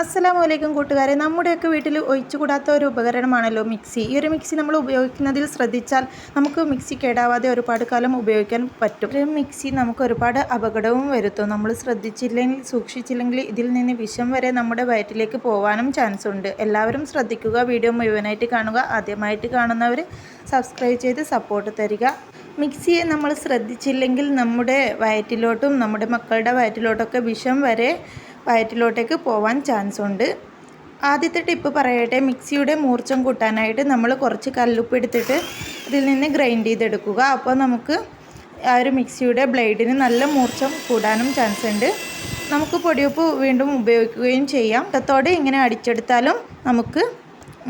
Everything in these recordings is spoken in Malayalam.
അസ്സലാമു വലൈക്കും കൂട്ടുകാരെ. നമ്മുടെയൊക്കെ വീട്ടിൽ ഒഴിച്ചുകൂടാത്ത ഒരു ഉപകരണമാണല്ലോ മിക്സി. ഈ ഒരു മിക്സി നമ്മൾ ഉപയോഗിക്കുന്നതിൽ ശ്രദ്ധിച്ചാൽ നമുക്ക് മിക്സി കേടാവാതെ ഒരുപാട് കാലം ഉപയോഗിക്കാൻ പറ്റും. ഒരു മിക്സി നമുക്ക് ഒരുപാട് അപകടവും വരുത്തും. നമ്മൾ ശ്രദ്ധിച്ചില്ലെങ്കിൽ സൂക്ഷിച്ചില്ലെങ്കിൽ ഇതിൽ നിന്ന് വിഷം വരെ നമ്മുടെ വയറ്റിലേക്ക് പോകാനും ചാൻസ് ഉണ്ട്. എല്ലാവരും ശ്രദ്ധിക്കുക. വീഡിയോ മുഴുവനായിട്ട് കാണുക. ആദ്യമായിട്ട് കാണുന്നവർ സബ്സ്ക്രൈബ് ചെയ്ത് സപ്പോർട്ട് തരിക. മിക്സിയെ നമ്മൾ ശ്രദ്ധിച്ചില്ലെങ്കിൽ നമ്മുടെ വയറ്റിലോട്ടും നമ്മുടെ മക്കളുടെ വയറ്റിലോട്ടൊക്കെ വിഷം വരെ വയറ്റിലോട്ടേക്ക് പോവാൻ ചാൻസ് ഉണ്ട് ആദ്യത്തെ ടിപ്പ് പറയട്ടെ മിക്സിയുടെ മൂർച്ചം കൂട്ടാനായിട്ട് നമ്മൾ കുറച്ച് കല്ലുപ്പ് എടുത്തിട്ട് ഇതിൽ നിന്ന് ഗ്രൈൻഡ് ചെയ്തെടുക്കുക. അപ്പോൾ നമുക്ക് ആ ഒരു മിക്സിയുടെ ബ്ലേഡിന് നല്ല മൂർച്ചം കൂടാനും ചാൻസ് ഉണ്ട് നമുക്ക് പൊടിയുപ്പ് വീണ്ടും ഉപയോഗിക്കുകയും ചെയ്യാം. അത്തോടെ ഇങ്ങനെ അടിച്ചെടുത്താലും നമുക്ക്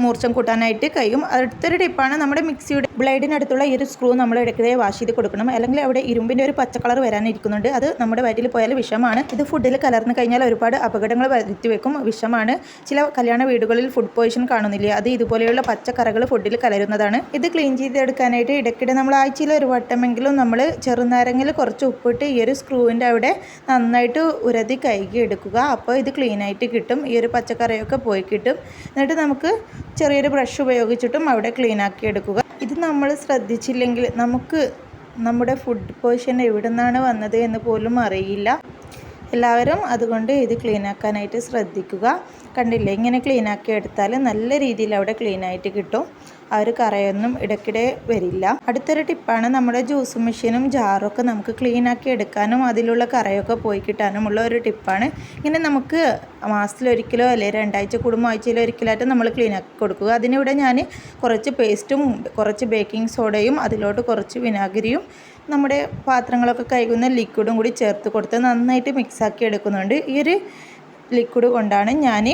മൂർച്ചം കൂട്ടാനായിട്ട് കഴിയും. അടുത്തൊരു ടിപ്പാണ് നമ്മുടെ മിക്സിയുടെ ബ്ലേഡിനടുത്തുള്ള ഈ ഒരു സ്ക്രൂ നമ്മൾ ഇടയ്ക്കിടെ വാഷ് ചെയ്ത് കൊടുക്കണം. അല്ലെങ്കിൽ അവിടെ ഇരുമ്പിന്റെ ഒരു പച്ച കളർ വരാനിരിക്കുന്നുണ്ട്. അത് നമ്മുടെ വയറ്റിൽ പോയാൽ വിഷമാണ്. ഇത് ഫുഡിൽ കലർന്നു കഴിഞ്ഞാൽ ഒരുപാട് അപകടങ്ങൾ വരുത്തി വെക്കും. വിഷമാണ്. ചില കല്യാണ വീടുകളിൽ ഫുഡ് പോയിഷൻ കാണുന്നില്ലേ? അത് ഇതുപോലെയുള്ള പച്ചക്കറകൾ ഫുഡിൽ കലരുന്നതാണ്. ഇത് ക്ലീൻ ചെയ്തെടുക്കാനായിട്ട് ഇടയ്ക്കിടെ നമ്മൾ ആഴ്ചയിൽ ഒരു വട്ടമെങ്കിലും നമ്മൾ ചെറുനാരങ്ങിൽ കുറച്ച് ഉപ്പിട്ട് ഈ ഒരു സ്ക്രൂവിന്റെ അവിടെ നന്നായിട്ട് ഉരതി കഴുകി എടുക്കുക. അപ്പോൾ ഇത് ക്ലീനായിട്ട് കിട്ടും. ഈ ഒരു പച്ചക്കറിയൊക്കെ പോയി കിട്ടും. എന്നിട്ട് നമുക്ക് ചെറിയൊരു ബ്രഷ് ഉപയോഗിച്ചിട്ടും അവിടെ ക്ലീൻ ആക്കി എടുക്കുക. ഇത് നമ്മൾ ശ്രദ്ധിച്ചില്ലെങ്കിൽ നമുക്ക് നമ്മുടെ ഫുഡ് പോയിഷൻ എവിടെ നിന്നാണ് വന്നത് എന്ന് പോലും അറിയില്ല. എല്ലാവരും അതുകൊണ്ട് ഇത് ക്ലീൻ ആക്കാനായിട്ട് ശ്രദ്ധിക്കുക. കണ്ടില്ലേ? ഇങ്ങനെ ക്ലീൻ ആക്കി എടുത്താൽ നല്ല രീതിയിൽ അവിടെ ക്ലീനായിട്ട് കിട്ടും. ആ ഒരു കറയൊന്നും ഇടയ്ക്കിടെ വരില്ല. അടുത്തൊരു ടിപ്പാണ് നമ്മുടെ ജ്യൂസ് മെഷീനും ജാറൊക്കെ നമുക്ക് ക്ലീൻ ആക്കി എടുക്കാനും അതിലുള്ള കറയൊക്കെ പോയി കിട്ടാനും ഉള്ള ഒരു ടിപ്പാണ്. ഇങ്ങനെ നമുക്ക് മാസത്തിലൊരിക്കലോ അല്ലെങ്കിൽ രണ്ടാഴ്ച കൂടുമ്പോൾ ഒരിക്കലായിട്ട് നമ്മൾ ക്ലീൻ ആക്കി കൊടുക്കുക. അതിനിവിടെ ഞാൻ കുറച്ച് പേസ്റ്റും കുറച്ച് ബേക്കിംഗ് സോഡയും അതിലോട്ട് കുറച്ച് വിനാഗിരിയും നമ്മുടെ പാത്രങ്ങളൊക്കെ കഴുകുന്ന ലിക്വിഡും കൂടി ചേർത്ത് കൊടുത്ത് നന്നായിട്ട് മിക്സാക്കി എടുക്കുന്നുണ്ട്. ഈ ഒരു ലിക്വിഡ് കൊണ്ടാണ് ഞാൻ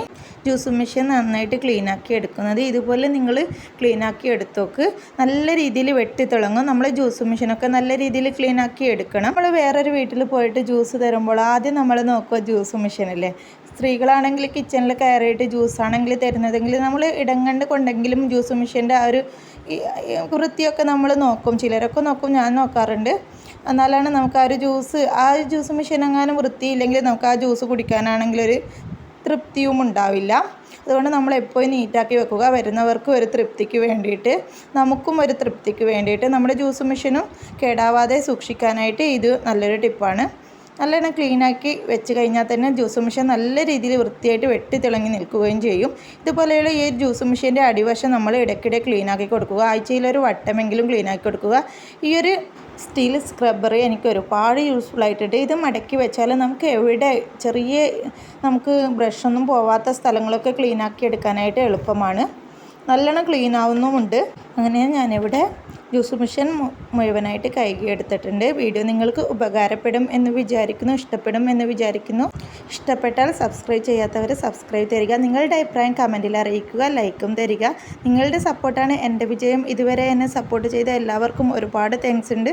ജ്യൂസ് മെഷീൻ നന്നായിട്ട് ക്ലീനാക്കി എടുക്കുന്നത്. ഇതുപോലെ നിങ്ങൾ ക്ലീനാക്കി എടുത്തോക്ക്. നല്ല രീതിയിൽ വെട്ടി വെട്ടിത്തിളങ്ങും നമ്മൾ ജ്യൂസ് മെഷീനൊക്കെ നല്ല രീതിയിൽ ക്ലീനാക്കി എടുക്കണം. നമ്മൾ വേറൊരു വീട്ടിൽ പോയിട്ട് ജ്യൂസ് തരുമ്പോൾ ആദ്യം നമ്മൾ നോക്കുക ജ്യൂസ് മെഷീനല്ലേ സ്ത്രീകളാണെങ്കിൽ കിച്ചണിൽ കയറിയിട്ട് ജ്യൂസ് ആണെങ്കിൽ തരുന്നതെങ്കിൽ നമ്മൾ ഇടങ്ങണ്ട് കണ്ട് കൊണ്ടെങ്കിലും ജ്യൂസ് മെഷീന്റെ ആ ഒരു വൃത്തിയൊക്കെ നമ്മൾ നോക്കും. ചിലരൊക്കെ നോക്കും. ഞാൻ നോക്കാറുണ്ട്. എന്നാലാണ് നമുക്ക് ആ ഒരു ജ്യൂസ് ആ ഒരു ജ്യൂസ് മെഷീൻ എങ്ങാനും വൃത്തിയില്ലെങ്കിൽ നമുക്ക് ആ ജ്യൂസ് കുടിക്കാനാണെങ്കിൽ ഒരു തൃപ്തിയും ഉണ്ടാവില്ല. അതുകൊണ്ട് നമ്മൾ എപ്പോഴും നീറ്റാക്കി വെക്കുക. വരുന്നവർക്കും ഒരു തൃപ്തിക്ക് വേണ്ടിയിട്ട് നമുക്കും ഒരു തൃപ്തിക്ക് വേണ്ടിയിട്ട് നമ്മുടെ ജ്യൂസ് മെഷീനും കേടാവാതെ സൂക്ഷിക്കാനായിട്ട് ഇത് നല്ലൊരു ടിപ്പാണ് നല്ലോണം ക്ലീനാക്കി വെച്ച് കഴിഞ്ഞാൽ തന്നെ ജ്യൂസ് മെഷീൻ നല്ല രീതിയിൽ വൃത്തിയായിട്ട് വെട്ടി തിളങ്ങി നിൽക്കുകയും ചെയ്യും. ഇതുപോലെയുള്ള ഈ ജ്യൂസ് മെഷീന്റെ അടിവശം നമ്മൾ ഇടയ്ക്കിടെ ക്ലീനാക്കി കൊടുക്കുക. ആഴ്ചയിലൊരു വട്ടമെങ്കിലും ക്ലീനാക്കി കൊടുക്കുക. ഈ ഒരു സ്റ്റീൽ സ്ക്രബ്ബർ എനിക്ക് ഒരുപാട് യൂസ്ഫുൾ ആയിട്ടുണ്ട്. ഇത് മടക്കി വെച്ചാൽ നമുക്ക് എവിടെ ചെറിയ നമുക്ക് ബ്രഷൊന്നും പോവാത്ത സ്ഥലങ്ങളൊക്കെ ക്ലീനാക്കി എടുക്കാനായിട്ട് എളുപ്പമാണ്. നല്ലോണം ക്ലീൻ ആവുന്നുമുണ്ട്. അങ്ങനെ ഞാനിവിടെ ജ്യൂസ് മെഷീൻ മുഴുവനായിട്ട് കൈകി എടുത്തിട്ടുണ്ട്. വീഡിയോ നിങ്ങൾക്ക് ഉപകാരപ്പെടും എന്ന് വിചാരിക്കുന്നു ഇഷ്ടപ്പെടും എന്ന് വിചാരിക്കുന്നു. ഇഷ്ടപ്പെട്ടാൽ സബ്സ്ക്രൈബ് ചെയ്യാത്തവർ സബ്സ്ക്രൈബ് തരിക. നിങ്ങളുടെ അഭിപ്രായം കമന്റിൽ അറിയിക്കുക ലൈക്കും തരിക. നിങ്ങളുടെ സപ്പോർട്ടാണ് എന്റെ വിജയം. ഇതുവരെ എന്നെ സപ്പോർട്ട് ചെയ്ത എല്ലാവർക്കും ഒരുപാട് താങ്ക്സ് ഉണ്ട്.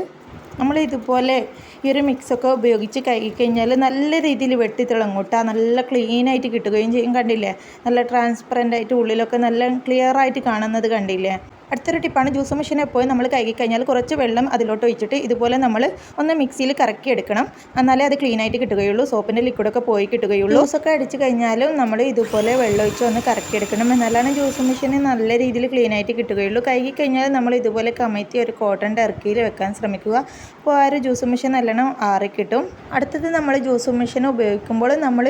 നമ്മൾ ഇതുപോലെ ഈ ഒരു മിക്സൊക്കെ ഉപയോഗിച്ച് കഴുകി കഴിഞ്ഞാൽ നല്ല രീതിയിൽ വെട്ടി തിളങ്ങൂട്ടാ നല്ല ക്ലീനായിട്ട് കിട്ടുകയും ചെയ്യും കണ്ടില്ലേ? നല്ല ട്രാൻസ്പെറന്റ് ആയിട്ട് ഉള്ളിലൊക്കെ നല്ല ക്ലിയർ ആയിട്ട് കാണുന്നത് കണ്ടില്ലേ? അടുത്തൊരു ടിപ്പാണ് ജ്യൂസ് മെഷീൻ പോയി നമ്മൾ കഴുകി കഴിഞ്ഞാൽ കുറച്ച് വെള്ളം അതിലോട്ട് ഒഴിച്ചിട്ട് ഇതുപോലെ നമ്മൾ ഒന്ന് മിക്സിയിൽ കറക്കി എടുക്കണം എന്നാലേ അത് ക്ലീൻ ആയിട്ട് കിട്ടുകയുള്ളൂ. സോപ്പിന്റെ ലിക്വിഡൊക്കെ പോയി കിട്ടുകയുള്ളൂ. ജ്യൂസൊക്കെ അടിച്ച് കഴിഞ്ഞാലും നമ്മൾ ഇതുപോലെ വെള്ളം ഒഴിച്ച് ഒന്ന് കറക്കി എടുക്കണം എന്നാലാണ് ജ്യൂസ് മെഷീൻ നല്ല രീതിയിൽ ക്ലീൻ ആയിട്ട് കിട്ടുകയുള്ളൂ. കഴുകി കഴിഞ്ഞാൽ നമ്മൾ ഇതുപോലെ കമഴ്ത്തി ഒരു കോട്ടന്റെ ഇറക്കിയിൽ വെക്കാൻ ശ്രമിക്കുക. അപ്പോൾ ആ ഒരു ജ്യൂസ് മെഷീൻ നല്ലോണം ആറിക്കിട്ടും അടുത്തത് നമ്മൾ ജ്യൂസ് മെഷീൻ ഉപയോഗിക്കുമ്പോൾ നമ്മൾ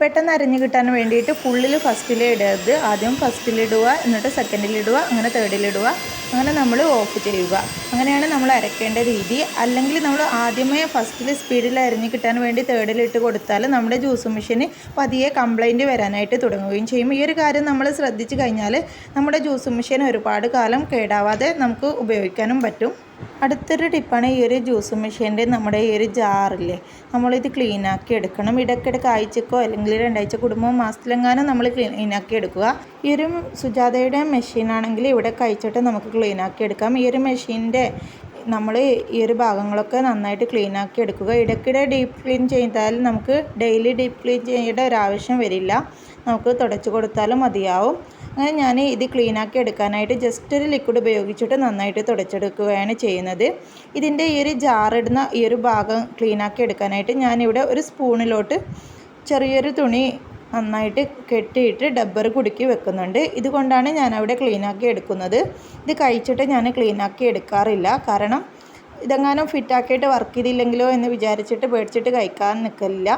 പെട്ടെന്ന് അരഞ്ഞു കിട്ടാൻ വേണ്ടിയിട്ട് ഫുള്ളിൽ ഫസ്റ്റിൽ ഇടരുത്. ആദ്യം ഫസ്റ്റിലിടുക എന്നിട്ട് സെക്കൻഡിലിടുക അങ്ങനെ തേർഡിൽ ഇടുക അങ്ങനെ നമ്മൾ ഓഫ് ചെയ്യുക. അങ്ങനെയാണ് നമ്മൾ അരക്കേണ്ട രീതി. അല്ലെങ്കിൽ നമ്മൾ ആദ്യമേ ഫസ്റ്റിൽ സ്പീഡിൽ അരിഞ്ഞ് കിട്ടാൻ വേണ്ടി തേർഡിൽ ഇട്ട് കൊടുത്താൽ നമ്മുടെ ജ്യൂസ് മെഷീന് പതിയെ കംപ്ലൈന്റ് വരാനായിട്ട് തുടങ്ങുകയും ചെയ്യും. ഈ ഒരു കാര്യം നമ്മൾ ശ്രദ്ധിച്ചു കഴിഞ്ഞാൽ നമ്മുടെ ജ്യൂസ് മെഷീൻ ഒരുപാട് കാലം കേടാവാതെ നമുക്ക് ഉപയോഗിക്കാനും പറ്റും. അടുത്തൊരു ടിപ്പാണ് ഈ ഒരു ജ്യൂസ് മെഷീന്റെ നമ്മുടെ ഈ ഒരു ജാറില്ലേ. നമ്മളിത് ക്ലീൻ ആക്കി എടുക്കണം. ഇടയ്ക്കിടയ്ക്ക് ആഴ്ചക്കോ അല്ലെങ്കിൽ രണ്ടാഴ്ച കുടുംബം മാസത്തിലെങ്ങാനും നമ്മൾ ക്ലീൻ ആക്കി എടുക്കുക. ഈ ഒരു സുജാതയുടെ മെഷീനാണെങ്കിൽ ഇവിടെ കഴിച്ചിട്ട് നമുക്ക് ക്ലീൻ ആക്കി എടുക്കാം. ഈ ഒരു മെഷീന്റെ നമ്മൾ ഈ ഒരു ഭാഗങ്ങളൊക്കെ നന്നായിട്ട് ക്ലീൻ ആക്കി എടുക്കുക. ഇടയ്ക്കിടെ ഡീപ്പ് ക്ലീൻ ചെയ്താൽ നമുക്ക് ഡെയിലി ഡീപ്പ് ക്ലീൻ ചെയ്യേണ്ട ഒരു ആവശ്യം വരില്ല. നമുക്ക് തുടച്ചു കൊടുത്താലും മതിയാവും. അങ്ങനെ ഞാൻ ഇത് ക്ലീനാക്കി എടുക്കാനായിട്ട് ജസ്റ്റ് ഒരു ലിക്വിഡ് ഉപയോഗിച്ചിട്ട് നന്നായിട്ട് തുടച്ചെടുക്കുകയാണ് ചെയ്യുന്നത്. ഇതിന്റെ ഈ ഒരു ജാറിടുന്ന ഈ ഒരു ഭാഗം ക്ലീനാക്കി എടുക്കാനായിട്ട് ഞാനിവിടെ ഒരു സ്പൂണിലോട്ട് ചെറിയൊരു തുണി നന്നായിട്ട് കെട്ടിയിട്ട് ഡബ്ബർ കുടുക്കി വെക്കുന്നുണ്ട്. ഇതുകൊണ്ടാണ് ഞാനവിടെ ക്ലീനാക്കി എടുക്കുന്നത്. ഇത് കഴിച്ചിട്ട് ഞാൻ ക്ലീനാക്കി എടുക്കാറില്ല. കാരണം ഇതെങ്ങാനും ഫിറ്റാക്കിയിട്ട് വർക്ക് ചെയ്തില്ലെങ്കിലോ എന്ന് വിചാരിച്ചിട്ട് പേടിച്ചിട്ട് കഴിക്കാൻ നിൽക്കില്ല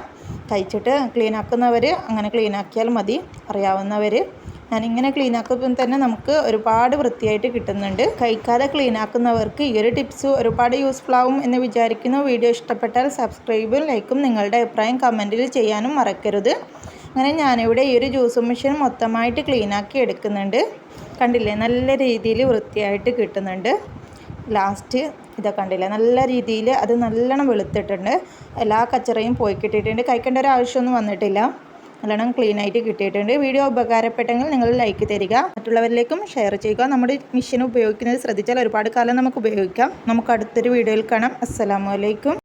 കഴിച്ചിട്ട് ക്ലീനാക്കുന്നവർ അങ്ങനെ ക്ലീനാക്കിയാൽ മതി. അറിയാവുന്നവർ ഞാനിങ്ങനെ ക്ലീനാക്കുമ്പോൾ തന്നെ നമുക്ക് ഒരുപാട് വൃത്തിയായിട്ട് കിട്ടുന്നുണ്ട്. കഴിക്കാതെ ക്ലീനാക്കുന്നവർക്ക് ഈ ഒരു ടിപ്സ് ഒരുപാട് യൂസ്ഫുൾ ആവും എന്ന് വിചാരിക്കുന്നു. വീഡിയോ ഇഷ്ടപ്പെട്ടാൽ സബ്സ്ക്രൈബും ലൈക്കും നിങ്ങളുടെ അഭിപ്രായം കമന്റിൽ ചെയ്യാനും മറക്കരുത്. അങ്ങനെ ഞാനിവിടെ ഈ ഒരു ജ്യൂസ് മെഷീൻ മൊത്തമായിട്ട് ക്ലീനാക്കി എടുക്കുന്നുണ്ട്. കണ്ടില്ലേ? നല്ല രീതിയിൽ വൃത്തിയായിട്ട് കിട്ടുന്നുണ്ട്. ലാസ്റ്റ് ഇതൊക്കെ കണ്ടില്ലേ? നല്ല രീതിയിൽ അത് നല്ലോണം വെളുത്തിട്ടുണ്ട്. എല്ലാ കച്ചറയും പോയി കിട്ടിയിട്ടുണ്ട്. കഴിക്കേണ്ട ഒരു ആവശ്യമൊന്നും വന്നിട്ടില്ല. നല്ലോണം ക്ലീൻ ആയിട്ട് കിട്ടിയിട്ടുണ്ട്. വീഡിയോ ഉപകാരപ്പെട്ടെങ്കിൽ നിങ്ങൾ ലൈക്ക് തരിക. മറ്റുള്ളവരിലേക്കും ഷെയർ ചെയ്യുക. നമ്മുടെ മെഷീൻ ഉപയോഗിക്കുന്നത് ശ്രദ്ധിച്ചാൽ ഒരുപാട് കാലം നമുക്ക് ഉപയോഗിക്കാം. നമുക്ക് അടുത്തൊരു വീഡിയോയിൽ കാണാം. അസ്സലാമു അലൈക്കും.